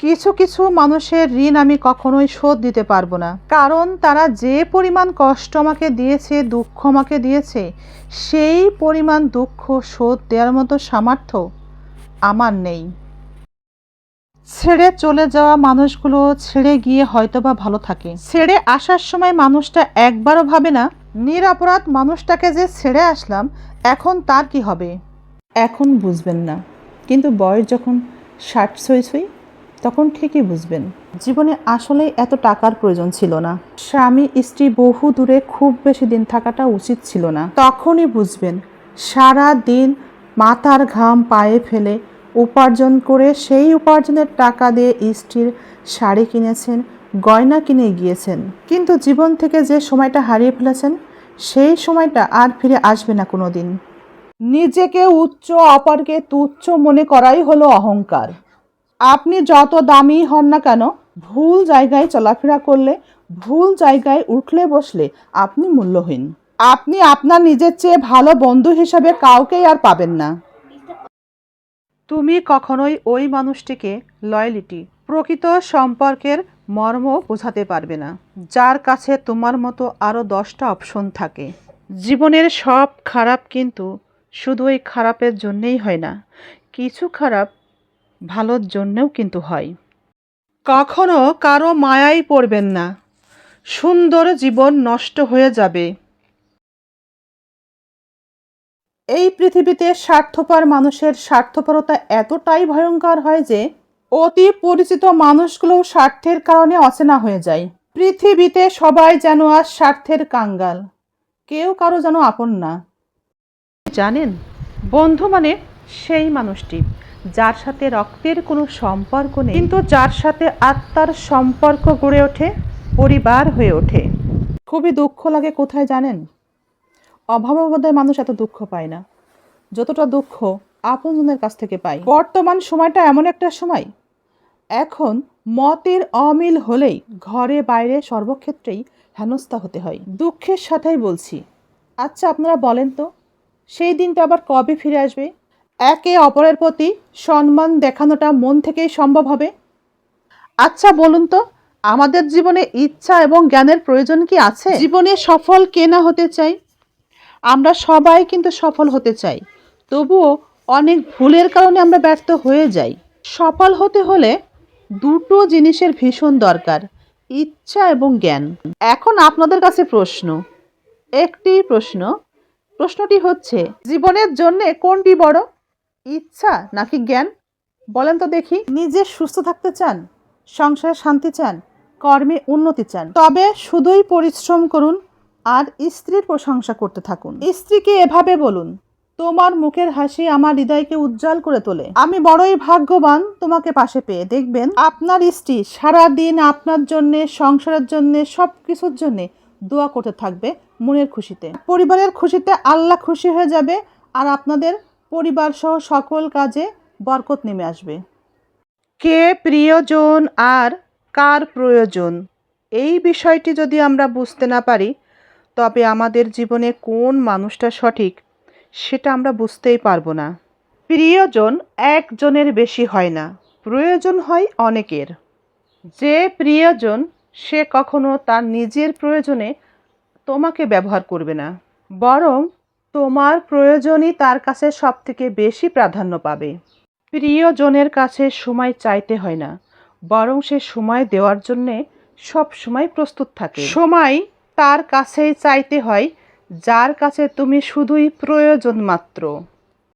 কিছু কিছু মানুষের ঋণ আমি কখনোই শোধ দিতে পারব না। কারণ তারা যে পরিমাণ কষ্ট আমাকে দিয়েছে, দুঃখ আমাকে দিয়েছে, সেই পরিমাণ দুঃখ শোধ দেওয়ার মতো সামর্থ্য আমার নেই। ছেড়ে চলে যাওয়া মানুষগুলো ছেড়ে গিয়ে হয়তোবা ভালো থাকে। ছেড়ে আসার সময় মানুষটা একবারও ভাবে না, নিরাপরাধ মানুষটাকে যে ছেড়ে আসলাম, এখন তার কি হবে? এখন বুঝবেন না। কিন্তু বয়স যখন ষাট ছই ছই তখন ঠিকই বুঝবেন। জীবনে আসলে এত টাকার প্রয়োজন ছিল না। স্বামী, স্ত্রী বহু দূরে খুব বেশি দিন থাকাটা উচিত ছিল না। তখনই বুঝবেন সারা দিন মাথার ঘাম পায়ে ফেলে উপার্জন করে সেই উপার্জনের টাকা দিয়ে স্ত্রীর শাড়ি কিনেছেন, গয়না কিনে গিয়েছেন। কিন্তু জীবন থেকে যে সময়টা হারিয়ে ফেলেছেন, সেই সময়টা আর ফিরে আসবে না কোনো দিন নিজেকে উচ্চ অপরকে তুচ্ছ মনে করাই হলো অহংকার। আপনি যত দামি হন না কেন, ভুল জায়গায় চলাফেরা করলে, ভুল জায়গায় উঠলে বসলে আপনি মূল্যহীন। আপনি আপনার নিজের চেয়ে ভালো বন্ধু হিসাবে কাউকেই আর পাবেন না। তুমি কখনোই ওই মানুষটিকে লয়ালিটি প্রকৃত সম্পর্কের মর্ম বোঝাতে পারবে না, যার কাছে তোমার মতো আরও দশটা অপশন থাকে। জীবনের সব খারাপ কিন্তু শুধু ওই খারাপের জন্যেই হয় না, কিছু খারাপ ভালোর জন্যেও কিন্তু হয়। কখনো কারও মায়াই পড়বেন না। সুন্দর জীবন নষ্ট হয়ে যাবে। এই পৃথিবীতে স্বার্থপর মানুষের স্বার্থপরতা এতটাই ভয়ঙ্কর হয় যে, অতি পরিচিত মানুষগুলোও স্বার্থের কারণে অচেনা হয়ে যায়। পৃথিবীতে সবাই যেন আর স্বার্থের কাঙ্গাল। কেউ কারও যেন আপন না। জানেন, বন্ধু মানে সেই মানুষটি। যার সাথে রক্তের কোনো সম্পর্ক নেই, কিন্তু যার সাথে আত্মার সম্পর্ক গড়ে ওঠে, পরিবার হয়ে ওঠে। খুবই দুঃখ লাগে কোথায় জানেন? অভাববোধের মানুষ এত দুঃখ পায় না। যতটা দুঃখ আপনজনের কাছ থেকে পাই। বর্তমান সময়টা এমন একটা সময়। এখন মতের অমিল হলেই ঘরে বাইরে সর্বক্ষেত্রেই হেনস্থা হতে হয়। দুঃখের সাথেই বলছি। আচ্ছা আপনারা বলেন তো, সেই দিনটা আবার কবে ফিরে আসবে? একে অপরের প্রতি সম্মান দেখানোটা মন থেকেই সম্ভব হবে? আচ্ছা বলুন তো, আমাদের জীবনে ইচ্ছা এবং জ্ঞানের প্রয়োজন কি আছে? জীবনে সফল কে না হতে চাই? আমরা সবাই কিন্তু সফল হতে চাই, তবুও অনেক ভুলের কারণে আমরা ব্যর্থ হয়ে যাই। সফল হতে হলে দুটো জিনিসের ভীষণ দরকার, ইচ্ছা এবং জ্ঞান। এখন আপনাদের কাছে প্রশ্ন, একটি প্রশ্ন, প্রশ্নটি হচ্ছে, জীবনের জন্য কোনটি বড়? ইচ্ছা নাকি জ্ঞান? বলেন তো দেখি। নিজে সুস্থ থাকতে চান, সংসারে শান্তি চান, কর্মে উন্নতি চান, তবে শুধুই পরিশ্রম করুন আর স্ত্রীর প্রশংসা করতে থাকুন। স্ত্রীকে এভাবে বলুন, তোমার মুখের হাসি আমার হৃদয়কে উজ্জ্বল করে তোলে। আমি বড়ই ভাগ্যবান তোমাকে পাশে পেয়ে। দেখবেন, আপনার স্ত্রী সারা দিন আপনার জন্য, সংসারের জন্য সব কিছুর জন্য দোয়া করতে থাকবে মনের খুশিতে। পরিবারের খুশিতে আল্লাহ খুশি হয়ে যাবে আর আপনাদের পরিবার সহ সকল কাজে বরকত নেমে আসবে। কে প্রিয়জন আর কার প্রয়োজন? এই বিষয়টি যদি আমরা বুঝতে না পারি, তবে আমাদের জীবনে কোন মানুষটা সঠিক সেটা আমরা বুঝতেই পারব না। প্রিয়জন একজনের বেশি হয় না, প্রয়োজন হয় অনেকের। যে প্রিয়জন, সে কখনো তার নিজের প্রয়োজনে তোমাকে ব্যবহার করবে না, বরং তোমার প্রয়োজনই তার কাছে সব থেকে বেশি প্রাধান্য পাবে। প্রিয়জনের কাছে সময় চাইতে হয় না, বরং সে সময় দেওয়ার জন্যে সব সময় প্রস্তুত থাকে। সময় তার কাছেই চাইতে হয়, যার কাছে তুমি শুধুই প্রয়োজন মাত্র।